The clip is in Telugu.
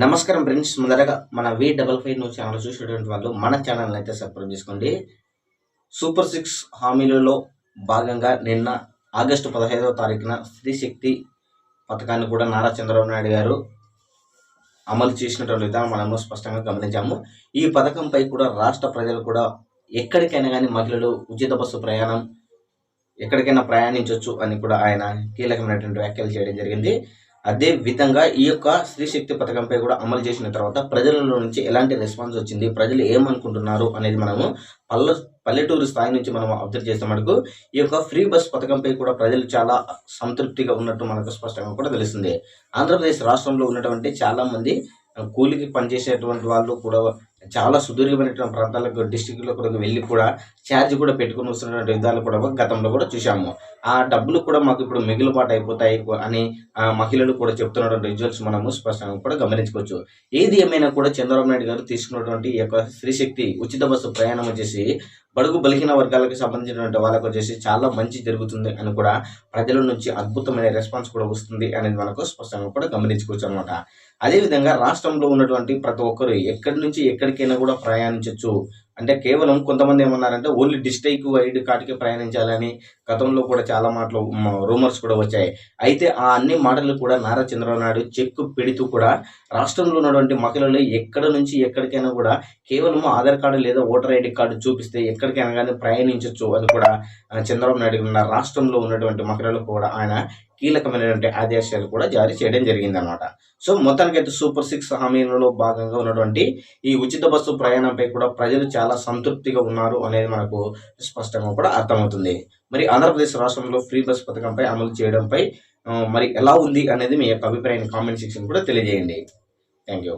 నమస్కారం ఫ్రెండ్స్ ముందరగా మన V double five news channel చూసేటువంటి వాళ్ళు మన ఛానల్ అయితే సబ్స్క్రైబ్ చేసుకోండి. సూపర్ సిక్స్ హామీలలో భాగంగా నిన్న ఆగస్టు పదహైదవ తారీఖున స్త్రీ శక్తి పథకాన్ని కూడా నారా చంద్రబాబు నాయుడు గారు అమలు చేసినటువంటి విధానం మనము స్పష్టంగా గమనించాము. ఈ పథకంపై కూడా రాష్ట్ర ప్రజలు కూడా ఎక్కడికైనా కానీ మహిళలు ఉచిత బస్సు ప్రయాణం ఎక్కడికైనా ప్రయాణించవచ్చు అని కూడా ఆయన కీలకమైనటువంటి వ్యాఖ్యలు చేయడం జరిగింది. అదే విధంగా ఈ యొక్క స్త్రీ శక్తి పథకంపై కూడా అమలు చేసిన తర్వాత ప్రజలలో నుంచి ఎలాంటి రెస్పాన్స్ వచ్చింది ప్రజలు ఏమనుకుంటున్నారు అనేది మనము పల్లె పల్లెటూరు స్థాయి నుంచి మనం అబ్జర్వ్ చేస్తే మనకు ఈ యొక్క ఫ్రీ బస్ పథకంపై కూడా ప్రజలు చాలా సంతృప్తిగా ఉన్నట్టు మనకు స్పష్టంగా కూడా తెలుస్తుంది. ఆంధ్రప్రదేశ్ రాష్ట్రంలో ఉన్నటువంటి చాలామంది కూలికి పనిచేసేటువంటి వాళ్ళు కూడా చాలా సుదీర్ఘమైనటువంటి ప్రాంతాలకు డిస్టిక్లో కూడా వెళ్ళి కూడా ఛార్జ్ కూడా పెట్టుకుని వస్తున్నటువంటి విధాలు కూడా గతంలో కూడా చూసాము ఆ డబ్బులు కూడా మాకు ఇప్పుడు మిగులుబాటు అయిపోతాయి అని ఆ మహిళలు కూడా చెప్తున్నటువంటి రిజల్ట్స్ మనము స్పష్టంగా కూడా గమనించుకోవచ్చు. ఏది ఏమైనా కూడా చంద్రబాబు నాయుడు గారు తీసుకున్నటువంటి ఈ యొక్క స్త్రీశక్తి ఉచిత బస్సు ప్రయాణం వచ్చేసి బడుగు బలిహీన వర్గాలకు సంబంధించినటువంటి వాళ్ళకు వచ్చేసి చాలా మంచి జరుగుతుంది అని కూడా ప్రజల నుంచి అద్భుతమైన రెస్పాన్స్ కూడా వస్తుంది అనేది మనకు స్పష్టంగా కూడా గమనించుకోవచ్చు అనమాట అదేవిధంగా రాష్ట్రంలో ఉన్నటువంటి ప్రతి ఒక్కరు ఎక్కడి నుంచి ఎక్కడికైనా కూడా ప్రయాణించవచ్చు అంటే కేవలం కొంతమంది ఏమన్నారంటే ఓన్లీ డిస్ట్రిక్ట్ వైడ్ కాటికి ప్రయాణించాలని గతంలో కూడా చాలా మాటలు రూమర్స్ కూడా వచ్చాయి. అయితే ఆ అన్ని మాటలు కూడా నారా చంద్రబాబు నాయుడు చెక్కు పెడుతూ కూడా రాష్ట్రంలో ఉన్నటువంటి మహిళలు ఎక్కడ నుంచి ఎక్కడికైనా కూడా కేవలం ఆధార్ కార్డు లేదా ఓటర్ ఐడి కార్డు చూపిస్తే ఎక్కడికైనా కానీ ప్రయాణించవచ్చు అని కూడా చంద్రబాబు నాయుడు ఉన్న రాష్ట్రంలో ఉన్నటువంటి మహిళలు కూడా ఆయన కీలకమైనటువంటి ఆదేశాలు కూడా జారీ చేయడం జరిగిందనమాట సో మొత్తానికైతే సూపర్ సిక్స్ హామీలలో భాగంగా ఉన్నటువంటి ఈ ఉచిత బస్సు ప్రయాణంపై కూడా ప్రజలు చాలా చాలా సంతృప్తిగా ఉన్నారు అనేది మనకు స్పష్టంగా కూడా అర్థమవుతుంది. మరి ఆంధ్రప్రదేశ్ రాష్ట్రంలో ఫ్రీ బస్ పథకంపై అమలు చేయడంపై మరి ఎలా ఉంది అనేది మీ యొక్క అభిప్రాయాన్ని కామెంట్ సెక్షన్ కూడా తెలియజేయండి. Thank you.